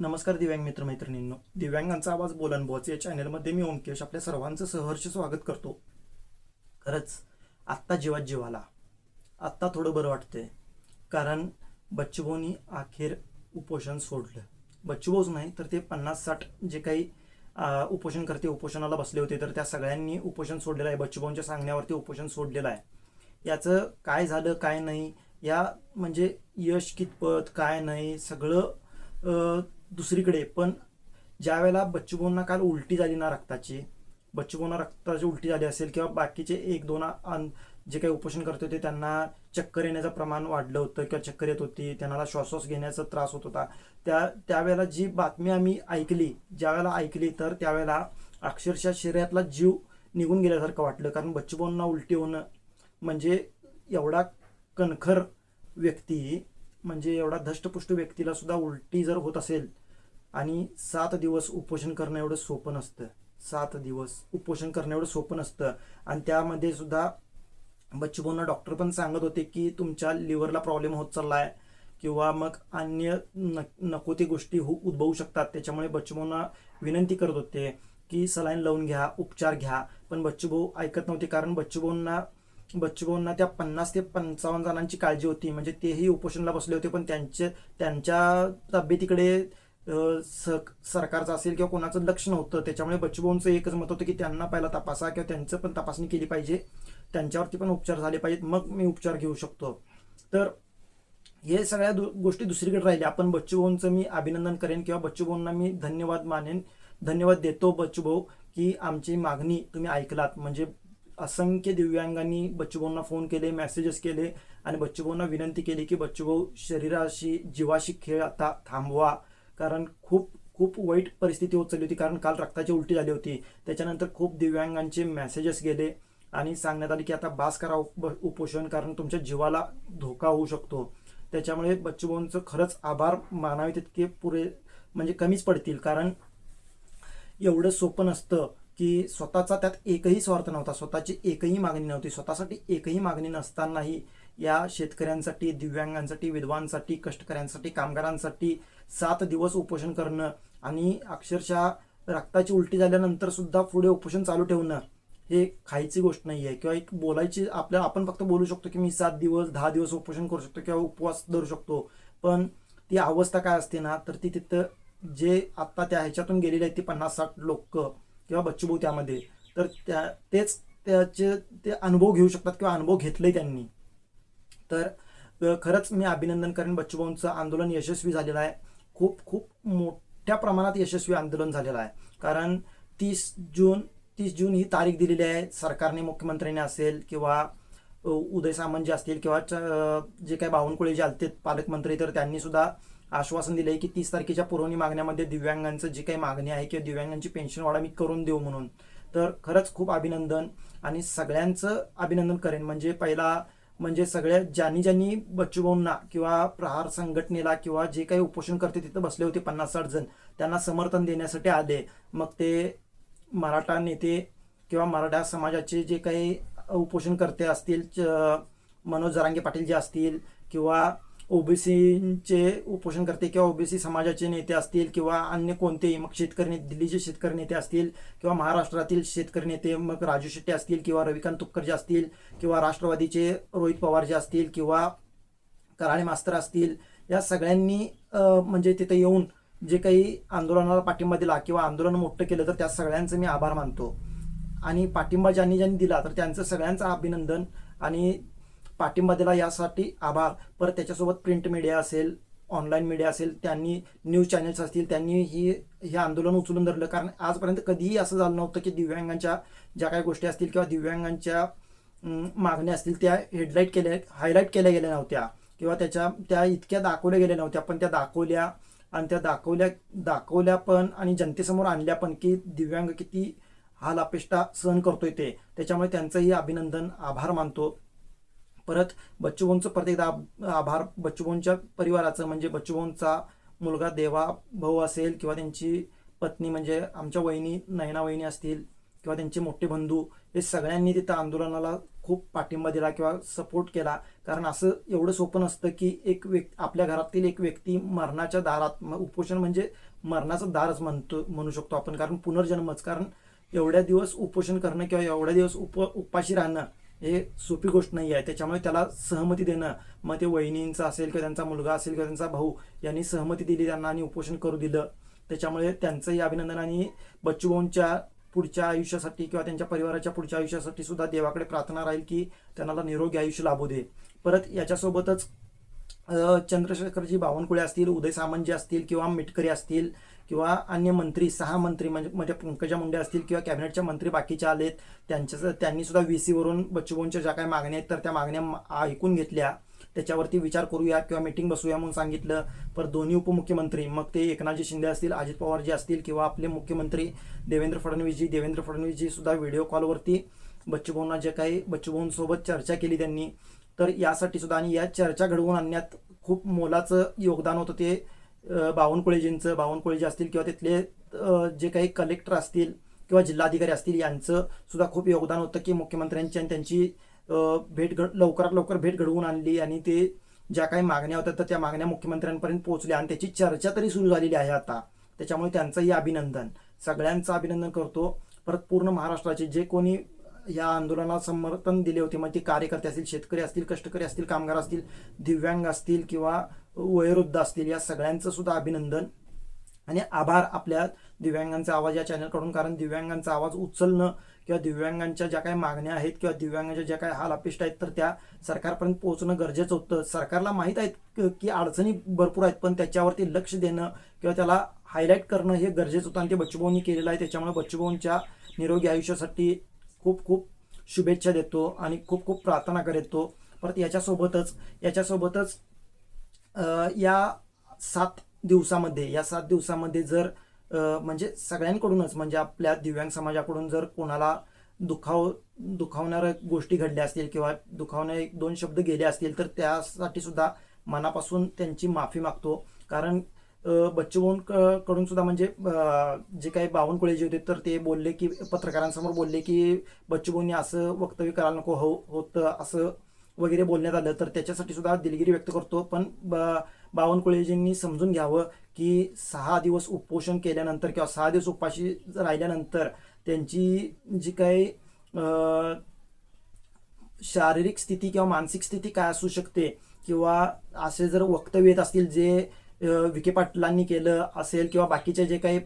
नमस्कार दिव्यांग मित्र मैत्रिणींनो दिव्यांगांचा आवाज बोलन बॉच या चॅनलमध्ये मी ओमकेश आपल्या सर्वांचं सहर्ष स्वागत करतो. खरंच आत्ता जीवात जीवाला. आत्ता थोडं बरं वाटतंय. कारण बच्चूभाऊनी अखेर उपोषण सोडलं. बच्चूभाऊच नाही तर ते पन्नास साठ जे काही उपोषण करते उपोषणाला बसले होते तर त्या सगळ्यांनी उपोषण सोडलेलं आहे. बच्चूभाऊंच्या सांगण्यावरती उपोषण सोडलेलं आहे. याचं काय झालं काय नाही या म्हणजे यश कितपत काय नाही सगळं दुसरीकडे पण ज्या वेळेला बच्चूभाऊंना काल उलटी झाली ना रक्ताची बच्चूभाऊंना रक्ताची उलटी झाली असेल किंवा बाकीचे एक दोन अन- जे काही उपोषण करत होते त्यांना चक्कर येण्याचं प्रमाण वाढलं होतं किंवा चक्कर येत होती त्यांना श्वासोस घेण्याचा त्रास होत होता. त्या त्यावेळेला जी बातमी आम्ही ऐकली ज्यावेळेला ऐकली तर त्यावेळेला अक्षरशः शरीरातला जीव निघून गेल्यासारखं वाटलं. कारण बच्चूभाऊंना उलटी होणं म्हणजे एवढा कणखर व्यक्ती म्हणजे एवढा धष्टपुष्ट व्यक्तीला सुद्धा उलटी जर होत असेल आणि सात दिवस उपोषण करणं एवढं सोपं नसतं. सात दिवस उपोषण करणं एवढं सोपं नसतं. आणि त्यामध्ये सुद्धा बच्चूभाऊंना डॉक्टर पण सांगत होते की तुमच्या लिव्हरला प्रॉब्लेम होत चालला आहे किंवा मग अन्य न- नको ते गोष्टी हो उद्भवू शकतात. त्याच्यामुळे बच्चूभाऊंना विनंती करत होते की सलाईन लावून घ्या उपचार घ्या. पण बच्चूभाऊ ऐकत नव्हते कारण बच्चूभाऊंना बच्चूभाऊंना त्या पन्नास ते पंचावन्न जणांची काळजी होती. म्हणजे तेही उपोषणला बसले होते पण त्यांचे त्यांच्या तब्येतीकडे सरकारचं असेल किंवा कोणाचं लक्ष नव्हतं त्याच्यामुळे बच्चूभाऊंचं एकच मत होतं की त्यांना पहिला तपासा किंवा त्यांचं पण तपासणी केली पाहिजे. त्यांच्यावरती पण उपचार झाले पाहिजेत. मग मी उपचार घेऊ शकतो. तर हे सगळ्या दु- गोष्टी दुसरीकडे राहिल्या. आपण बच्चूभाऊंचं मी अभिनंदन करेन किंवा बच्चूभाऊंना मी धन्यवाद मानेन. धन्यवाद देतो बच्चूभाऊ की आमची मागणी तुम्ही ऐकलात. म्हणजे असंख्य दिव्यांगांनी बच्चूभाऊंना फोन केले मेसेजेस केले आणि बच्चूभाऊंना विनंती केली की बच्चूभाऊ शरीराशी जीवाशी खेळ आता थांबवा. कारण खूप खूप वाईट परिस्थिती होत चालली होती कारण काल रक्ताची उलटी झाली होती. त्याच्यानंतर खूप दिव्यांगांचे मेसेजेस गेले आणि सांगण्यात आले की आता बास करा उपोषण कारण तुमच्या जीवाला धोका होऊ शकतो. त्याच्यामुळे बच्चूभाऊंचं खरंच आभार मानावे तितके पुरे म्हणजे कमीच पडतील. कारण एवढं सोपं नसतं की स्वतःचा त्यात एकही स्वार्थ नव्हता स्वतःची एकही मागणी नव्हती स्वतःसाठी एकही मागणी नसतानाही या शेतकऱ्यांसाठी दिव्यांगांसाठी विधवांसाठी कष्टकऱ्यांसाठी कामगारांसाठी सात दिवस उपोषण करणं आणि अक्षरशः रक्ताची उलटी झाल्यानंतर सुद्धा पुढे उपोषण चालू ठेवणं हे खायची गोष्ट नाही आहे. किंवा एक बोलायची आपल्या आपण फक्त बोलू शकतो की मी सात दिवस दहा दिवस उपोषण करू शकतो किंवा उपवास धरू शकतो. पण ती अवस्था काय असते ना तर ती तिथं जे आत्ता त्या ह्याच्यातून गेलेले आहेत ती पन्नास साठ लोक किंवा बच्चूभाऊ त्यामध्ये. तर त्या तेच त्याचे ते अनुभव घेऊ शकतात किंवा अनुभव घेतले त्यांनी. तर खरंच मी अभिनंदन करेन बच्चूभाऊंचं आंदोलन यशस्वी झालेलं आहे. खूप खूप मोठ्या प्रमाणात यशस्वी आंदोलन झालेलं आहे. कारण तीस जून तीस जून ही तारीख दिलेली आहे. सरकारने मुख्यमंत्र्यांनी असेल किंवा उदय सामंत जे असतील किंवा च- जे काही बावनकुळे जे आलते पालकमंत्री तर त्यांनी सुद्धा आश्वासन दिले की तीस तारखेच्या पुरवणी मागण्यामध्ये दिव्यांगांचं जी काही मागणी आहे किंवा दिव्यांगांची पेन्शन वाढा मी करून देऊ म्हणून. तर खरंच खूप अभिनंदन आणि सगळ्यांचं अभिनंदन करेन. म्हणजे पहिला म्हणजे सगळ्या ज्यांनी ज्यांनी बच्चूभाऊंना किंवा प्रहार संघटनेला किंवा जे काही उपोषण करते तिथं बसले होते पन्नास साठ जण त्यांना समर्थन देण्यासाठी आले. मग ते मराठा नेते किंवा मराठा समाजाचे जे काही उपोषणकर्ते असतील च- मनोज जरांगे पाटील जे असतील किंवा ओबीसीचे उपोषणकर्ते किंवा ओबीसी समाजाचे नेते असतील किंवा अन्य कोणतेही मग शेतकरी नेते दिल्लीचे शेतकरी नेते असतील किंवा महाराष्ट्रातील शेतकरी नेते मग राजू शेट्टी असतील किंवा रविकांत तुपकर जे असतील किंवा राष्ट्रवादीचे रोहित पवार जे असतील किंवा कराळे मास्तर असतील या सगळ्यांनी म्हणजे तिथे येऊन जे काही आंदोलनाला पाठिंबा दिला किंवा आंदोलन मोठं केलं तर त्या सगळ्यांचं मी आभार मानतो. आणि पाठिंबा ज्यांनी ज्यांनी दिला तर त्यांचं सगळ्यांचं अभिनंदन आणि पाठिंबा दिला यासाठी आभार. परत त्याच्यासोबत प्रिंट मीडिया असेल ऑनलाईन मीडिया असेल त्यांनी न्यूज चॅनल्स असतील त्यांनी ही हे आंदोलन उचलून धरलं. कारण आजपर्यंत कधीही असं झालं नव्हतं की दिव्यांगांच्या ज्या काही गोष्टी असतील किंवा दिव्यांगांच्या मागण्या असतील त्या हेडलाईट केल्या हायलाईट केल्या गेल्या नव्हत्या. किंवा त्याच्या त्या इतक्या दाखवल्या गेल्या नव्हत्या. पण त्या दाखवल्या आणि त्या दाखवल्या दाखवल्या पण आणि जनतेसमोर आणल्या पण की दिव्यांग किती हाल अपेष्टा सहन करतोय ते. त्याच्यामुळे त्यांचंही अभिनंदन आभार मानतो. परत बच्चूभाऊंचं परत एकदा आभ- आभार बच्चूभाऊंच्या परिवाराचं म्हणजे बच्चूभाऊंचा मुलगा देवा भाऊ असेल किंवा त्यांची पत्नी म्हणजे आमच्या वहिनी नयना वहिनी असतील किंवा त्यांचे मोठे बंधू हे सगळ्यांनी तिथं आंदोलनाला खूप पाठिंबा दिला किंवा सपोर्ट केला. कारण असं एवढं सोपं नसतं की एक व्यक्ती आपल्या घरातील एक व्यक्ती मरणाच्या दारात उपोषण म्हणजे मरणाचं दारच म्हणतो म्हणू शकतो आपण. कारण पुनर्जन्मच. कारण एवढ्या दिवस उपोषण करणं किंवा एवढ्या दिवस उप उपाशी राहणं हे सोपी गोष्ट नाही आहे. त्याच्यामुळे त्याला सहमती देणं मग ते वहिनींचा असेल किंवा त्यांचा मुलगा असेल किंवा त्यांचा भाऊ यांनी सहमती दिली त्यांना आणि उपोषण करू दिलं. त्याच्यामुळे त्यांचंही अभिनंदन आणि बच्चूभाऊंच्या पुढच्या आयुष्यासाठी किंवा त्यांच्या परिवाराच्या पुढच्या आयुष्यासाठी सुद्धा देवाकडे प्रार्थना राहील की त्यांना निरोगी आयुष्य लाभू दे. परत याच्यासोबतच चंद्रशेखरजी बावनकुळे असतील उदय सामंतजी असतील किंवा मिटकरी असतील किंवा अन्य मंत्री सहा मंत्री म्हणजे म्हणजे पंकजा मुंडे असतील किंवा कॅबिनेटच्या मंत्री बाकीच्या आलेत त्यांच्या त्यांनी सुद्धा व्ही सीवरून बच्चूभाऊंच्या ज्या काही मागण्या आहेत तर त्या मागण्या ऐकून घेतल्या. त्याच्यावरती विचार करूया किंवा मीटिंग बसूया म्हणून सांगितलं. पर दोन्ही उपमुख्यमंत्री मग ते एकनाथजी शिंदे असतील अजित पवारजी असतील किंवा आपले मुख्यमंत्री देवेंद्र फडणवीसजी देवेंद्र फडणवीसजी सुद्धा व्हिडिओ कॉलवरती बच्चूभाऊंना जे काही बच्चूभाऊंसोबत चर्चा केली त्यांनी. तर यासाठी सुद्धा आणि या चर्चा घडवून आणण्यात खूप मोलाचं योगदान होतं ते बावनकुळेजींचं बावनकुळेजी असतील किंवा तिथले जे काही कलेक्टर असतील किंवा जिल्हाधिकारी असतील यांचं सुद्धा खूप योगदान होतं की मुख्यमंत्र्यांची आणि त्यांची भेट घड लवकरात लवकर भेट घडवून आणली आणि ते ज्या काही मागण्या होत्या तर त्या मागण्या मुख्यमंत्र्यांपर्यंत पोहोचल्या आणि त्याची चर्चा तरी सुरू झालेली आहे आता. त्याच्यामुळे त्यांचंही अभिनंदन. सगळ्यांचं अभिनंदन करतो. परत पूर्ण महाराष्ट्राचे जे कोणी या आंदोलनाला समर्थन दिले होते. मग ते कार्यकर्ते असतील शेतकरी असतील कष्टकरी असतील कामगार असतील दिव्यांग असतील किंवा वयोवृद्ध असतील या सगळ्यांचं सुद्धा अभिनंदन आणि आभार आपल्या दिव्यांगांचा आवाज या चॅनलकडून. कारण दिव्यांगांचा आवाज उचलणं किंवा दिव्यांगांच्या ज्या काही मागण्या आहेत किंवा दिव्यांगांच्या ज्या काही हाल अपेष्ट आहेत तर त्या सरकारपर्यंत पोहोचणं गरजेचं होतं. सरकारला माहीत आहेत की अडचणी भरपूर आहेत पण त्याच्यावरती लक्ष देणं किंवा त्याला हायलाईट करणं हे गरजेचं होतं. आणि ते बच्चूभाऊंनी केलेलं आहे. त्याच्यामुळे बच्चूभाऊंच्या निरोगी आयुष्यासाठी खूप खूप शुभेच्छा देतो आणि खूप खूप प्रार्थना करतो. परत याच्यासोबतच याच्यासोबतच या सात दिवसामध्ये या सात दिवसामध्ये जर म्हणजे सगळ्यांकडूनच म्हणजे आपल्या दिव्यांग समाजाकडून जर कोणाला दुखाव दुखावणाऱ्या गोष्टी घडल्या असतील किंवा दुखावणारे एक दोन शब्द गेले असतील तर त्यासाठी सुद्धा मनापासून त्यांची माफी मागतो. कारण बच्चूभाऊं कडून सुद्धा म्हणजे जे काही बावनकुळे जे होते तर ते बोलले की पत्रकारांसमोर बोलले की बच्चूभाऊंनी असं वक्तव्य करायला नको हो होतं असं वगैरे बोलण्यात आलं. तर त्याच्यासाठी सुद्धा दिलगिरी व्यक्त करतो. पण ब- बावनकुळेजींनी समजून घ्यावं की सहा दिवस उपोषण केल्यानंतर किंवा सहा दिवस उपाशी राहिल्यानंतर त्यांची जी काही शारीरिक स्थिती किंवा मानसिक स्थिती काय असू शकते किंवा असे जर वक्तव्य येत असतील जे विखे पाटलांनी केलं असेल किंवा बाकीचे जे काही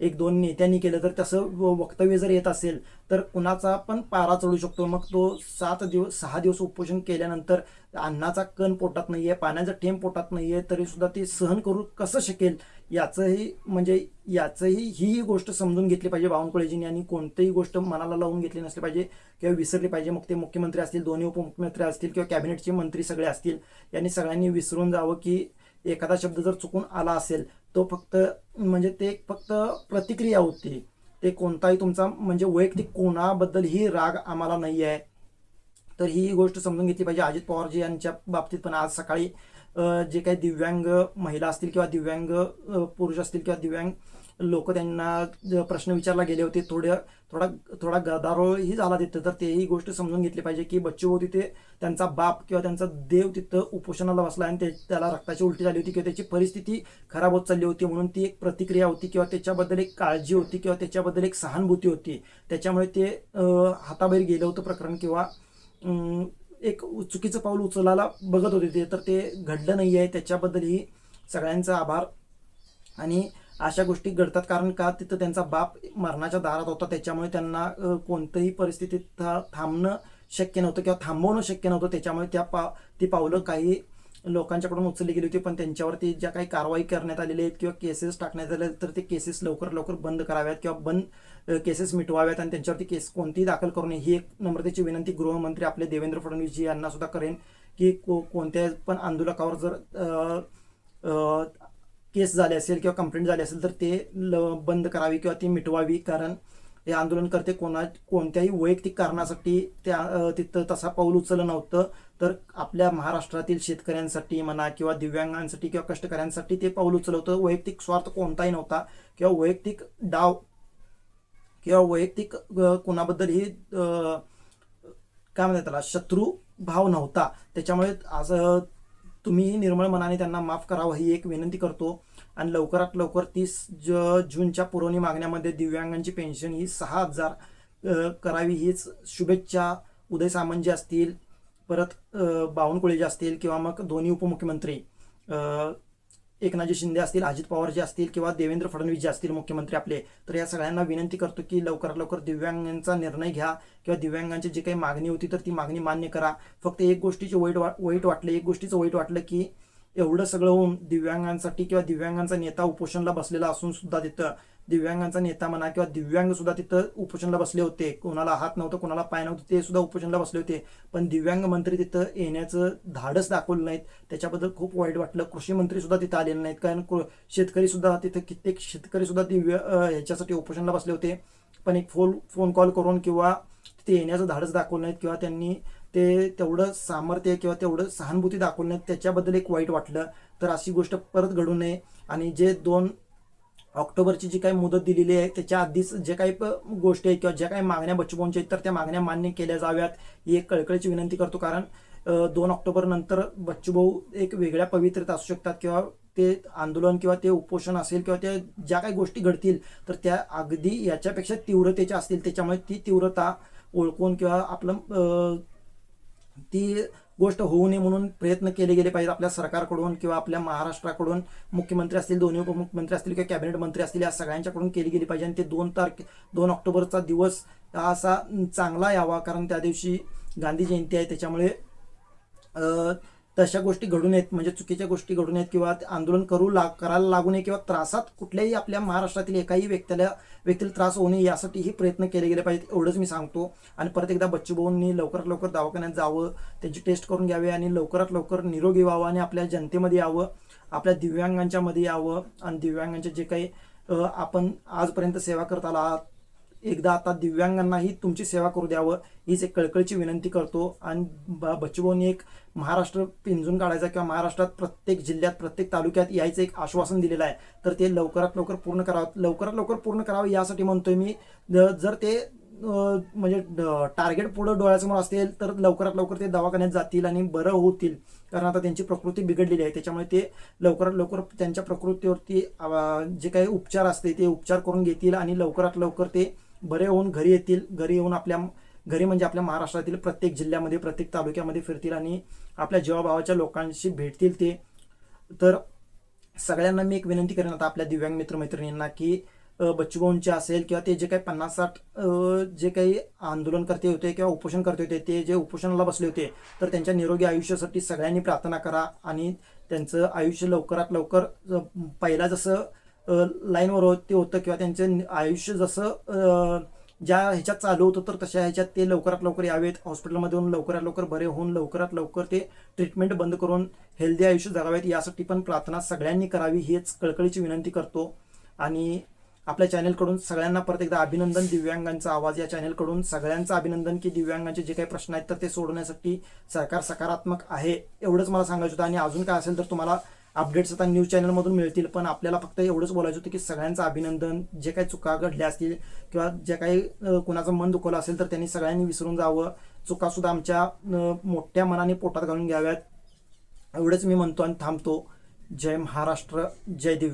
एक दोन नेत्यांनी केलं तर तसं व- वक्तव्य जर येत असेल तर कुणाचा पण पारा चढू शकतो. मग तो सात दिवस सहा दिवस उपोषण केल्यानंतर अन्नाचा कण पोटात नाहीये पाण्याचा टेम पोटात नाहीये तरी सुद्धा ते सहन करू कसं शकेल याचंही म्हणजे याचंही ही गोष्ट समजून घेतली पाहिजे. बावनकुळेजींनी आणि कोणतीही गोष्ट मनाला लावून घेतली नसली पाहिजे किंवा विसरली पाहिजे. मग ते मुख्यमंत्री असतील दोन्ही उपमुख्यमंत्री असतील किंवा कॅबिनेटचे मंत्री सगळे असतील यांनी सगळ्यांनी विसरून जावं की एखादा शब्द जर चुकून आला असेल तो फक्त म्हणजे ते एक फक्त प्रतिक्रिया होती. ते कोणताही तुमचा म्हणजे वैयक्तिक कोणाबद्दल ही राग आम्हाला नाही आहे. तर ही गोष्ट समजून घेतली पाहिजे. अजित पवारजी यांच्या बाबतीत पण आज सकाळी जे काही दिव्यांग महिला असतील किंवा दिव्यांग पुरुष असतील किंवा दिव्यांग लोक त्यांना प्रश्न विचारला गेले होते थोड्या थोडा थोडा गदारोळही झाला तिथं. तर तेही गोष्ट समजून घेतली पाहिजे की बच्चू तिथे त्यांचा बाप किंवा त्यांचा देव तिथं उपोषणाला बसला आणि ते त्याला रक्ताची उलटी झाली होती किंवा त्याची परिस्थिती खराब होत चालली होती म्हणून ती एक प्रतिक्रिया होती किंवा त्याच्याबद्दल एक काळजी होती किंवा त्याच्याबद्दल एक सहानुभूती होती. त्याच्यामुळे ते हाताबाहेर गेलं होतं प्रकरण किंवा एक चुकीचं पाऊल उचलायला बघत होते ते. तर ते घडलं नाही आहे त्याच्याबद्दलही सगळ्यांचा आभार. आणि अशा गोष्टी घडतात. कारण का तिथं त्यांचा बाप मरणाच्या दारात होता. त्याच्यामुळे त्यांना कोणत्याही परिस्थितीत था- थांबणं शक्य नव्हतं किंवा थांबवणं शक्य नव्हतं. त्याच्यामुळे त्या पा ती पावलं काही लोकांच्याकडून उचलली गेली होती. पण त्यांच्यावरती ज्या काही कारवाई करण्यात आलेल्या आहेत किंवा केसेस टाकण्यात आले आहेत, तर ते केसेस लवकर लवकर बंद कराव्यात किंवा बंद केसेस मिटवाव्यात आणि त्यांच्यावरती केस कोणतीही दाखल करू नये. ही एक नम्रतेची विनंती गृहमंत्री आपले देवेंद्र फडणवीसजी यांना सुद्धा करेन की को कोणत्या पण आंदोलकावर जर केस झाले असेल किंवा कंप्लेंट झाली असेल तर ते ल बंद करावी किंवा ती मिटवावी. कारण हे आंदोलनकर्ते कोणा कोणत्याही वैयक्तिक कारणासाठी त्या तिथं तसा पाऊल उचललं नव्हतं. तर आपल्या महाराष्ट्रातील शेतकऱ्यांसाठी म्हणा किंवा दिव्यांगांसाठी किंवा कष्टकऱ्यांसाठी ते पाऊल उचललं होतं वैयक्तिक स्वार्थ कोणताही नव्हता. किंवा वैयक्तिक डाव किंवा वैयक्तिक कोणाबद्दलही काय म्हणतात त्याला शत्रू भाव नव्हता. त्याच्यामुळे आज तुम्ही निर्मळ मनाने त्यांना माफ करावं ही एक विनंती करतो. आणि लवकरात लवकर तीस ज जूनच्या पुरवणी मागण्यामध्ये दिव्यांगांची पेन्शन ही सहा हजार करावी हीच शुभेच्छा उदय सामंत जे असतील परत बावनकुळे जे असतील किंवा मग दोन्ही उपमुख्यमंत्री एकनाथजी शिंदे असतील अजित पवार जे असतील किंवा देवेंद्र फडणवीस जे असतील मुख्यमंत्री आपले तर या सगळ्यांना विनंती करतो की लवकरात लवकर दिव्यांगांचा निर्णय घ्या किंवा दिव्यांगांची जी काही मागणी होती तर ती मागणी मान्य करा. फक्त एक गोष्टीची वाईट वा वाईट वाटलं एक गोष्टीचं वाईट वाटलं की एवढं सगळं होऊन दिव्यांगांसाठी किंवा दिव्यांगांचा नेता उपोषणला बसलेला असून सुद्धा तिथं दिव्यांगांचा नेता म्हणा किंवा दिव्यांग सुद्धा तिथं उपोषणला बसले होते. कोणाला हात नव्हतं कोणाला पाय नव्हतं ते सुद्धा उपोषणला बसले होते. पण दिव्यांग मंत्री तिथं येण्याचं धाडस दाखवलं नाहीत. त्याच्याबद्दल खूप वाईट वाटलं. कृषी मंत्री सुद्धा तिथं आलेले नाहीत. कारण शेतकरी सुद्धा तिथं कित्येक शेतकरी सुद्धा दिव्य ह्याच्यासाठी उपोषणला बसले होते. पण एक फोन फोन कॉल करून किंवा तिथे येण्याचं धाडस दाखवलं नाहीत किंवा त्यांनी ते तेवढं सामर्थ्य किंवा तेवढं सहानुभूती दाखवलं नाहीत. त्याच्याबद्दल एक वाईट वाटलं. तर अशी गोष्ट परत घडू नये. आणि जे दोन ऑक्टोबरची जी काही मुदत दिलेली आहे त्याच्या आधीच जे काही प- गोष्टी आहेत किंवा ज्या काही मागण्या बच्चूभाऊंच्या आहेत तर त्या मागण्या मान्य केल्या जाव्यात ही एक कळकळीची विनंती करतो. कारण दोन ऑक्टोबर नंतर बच्चूभाऊ एक वेगळ्या पवित्रेत असू शकतात किंवा ते आंदोलन किंवा ते उपोषण असेल किंवा ते ज्या काही गोष्टी घडतील तर त्या अगदी याच्यापेक्षा तीव्रतेच्या असतील. त्याच्यामुळे ती तीव्रता ओळखून किंवा आपलं ती गोष्ट होऊ नये म्हणून प्रयत्न केले गेले पाहिजेत. आपल्या सरकारकडून किंवा आपल्या महाराष्ट्राकडून मुख्यमंत्री असतील दोन्ही उपमुख्यमंत्री असतील किंवा कॅबिनेट मंत्री असतील या सगळ्यांच्याकडून केली गेली पाहिजे. आणि ते दोन तारखे दोन ऑक्टोबरचा दिवस हा असा चांगला यावा. कारण त्या दिवशी गांधी जयंती आहे. त्याच्यामुळे तर तशा गोष्टी घडू नयेत म्हणजे चुकीच्या गोष्टी घडू नयेत किंवा आंदोलन करू ला करायला लागू नये किंवा त्रासात कुठल्याही आपल्या महाराष्ट्रातील एकाही व्यक्तीला व्यक्तीला त्रास होऊ नये यासाठीही प्रयत्न केले गेले पाहिजेत एवढंच मी सांगतो. आणि परत एकदा बच्चूभाऊंनी लवकरात लवकर दवाखान्यात जावं त्यांची टेस्ट करून घ्यावे आणि लवकरात लवकर निरोगी व्हावं आणि आपल्या जनतेमध्ये यावं आपल्या दिव्यांगांच्यामध्ये यावं. आणि दिव्यांगांचे जे काही आपण आजपर्यंत सेवा करत आला आहात एकदा आता दिव्यांगांनाही तुमची सेवा करू द्यावं हीच एक कळकळीची विनंती करतो. आणि ब- बच्चूभाऊंनी एक महाराष्ट्र पिंजून काढायचा किंवा महाराष्ट्रात प्रत्येक जिल्ह्यात प्रत्येक तालुक्यात यायचं एक आश्वासन दिलेलं आहे. तर ते लवकरात लवकर पूर्ण करावं. लवकरात लवकर पूर्ण करावं यासाठी म्हणतोय मी. जर ते म्हणजे टार्गेट पुढं डोळ्यासमोर असेल तर लवकरात लवकर ते दवाखान्यात जातील आणि बरं होतील. कारण आता त्यांची प्रकृती बिघडलेली आहे. त्याच्यामुळे ते लवकरात लवकर त्यांच्या प्रकृतीवरती जे काही उपचार असते ते उपचार करून घेतील आणि लवकरात लवकर ते बरे होऊन घरी येतील घरी येऊन आपल्या घरी म्हणजे आपल्या महाराष्ट्रातील प्रत्येक जिल्ह्यामध्ये प्रत्येक तालुक्यामध्ये फिरतील आणि आपल्या जीवाभावाच्या लोकांशी भेटतील ते. तर सगळ्यांना मी एक विनंती करेन आता आपल्या दिव्यांग मित्रमैत्रिणींना की बच्चूभाऊंचे असेल किंवा ते जे काही पन्नास साठ जे काही आंदोलन करते होते किंवा उपोषण करते होते ते जे उपोषणाला बसले होते तर त्यांच्या निरोगी आयुष्यासाठी सगळ्यांनी प्रार्थना करा आणि त्यांचं आयुष्य लवकरात लवकर पहिला जसं लाईनवर होते होतं किंवा त्यांचं आयुष्य जसं ज्या ह्याच्यात चालू होतं तर तशा ह्याच्यात ते लवकरात लवकर यावेत. हॉस्पिटलमध्ये येऊन लवकरात लवकर बरे होऊन लवकरात लवकर ते ट्रीटमेंट बंद करून हेल्दी आयुष्य जगावेत. यासाठी पण प्रार्थना सगळ्यांनी करावी हीच कळकळीची विनंती करतो. आणि आपल्या चॅनेलकडून सगळ्यांना परत एकदा अभिनंदन. दिव्यांगांचा आवाज या चॅनेलकडून. सगळ्यांचं अभिनंदन की दिव्यांगांचे जे काही प्रश्न आहेत तर ते सोडवण्यासाठी सरकार सकारात्मक आहे एवढंच मला सांगायचं होतं. आणि अजून काय असेल तर तुम्हाला अपडेट्स आता न्यूज चॅनलमधून मिळतील पण आपल्याला फक्त एवढंच बोलायचं होतं की सगळ्यांचं अभिनंदन जे काही चुका घडल्या असतील किंवा जे काही कुणाचं मन दुखवलं असेल तर त्यांनी सगळ्यांनी विसरून जावं. चुकासुद्धा आमच्या मोठ्या मनाने पोटात घालून घ्याव्यात. एवढंच मी म्हणतो आणि थांबतो. जय महाराष्ट्र जय दिव्य.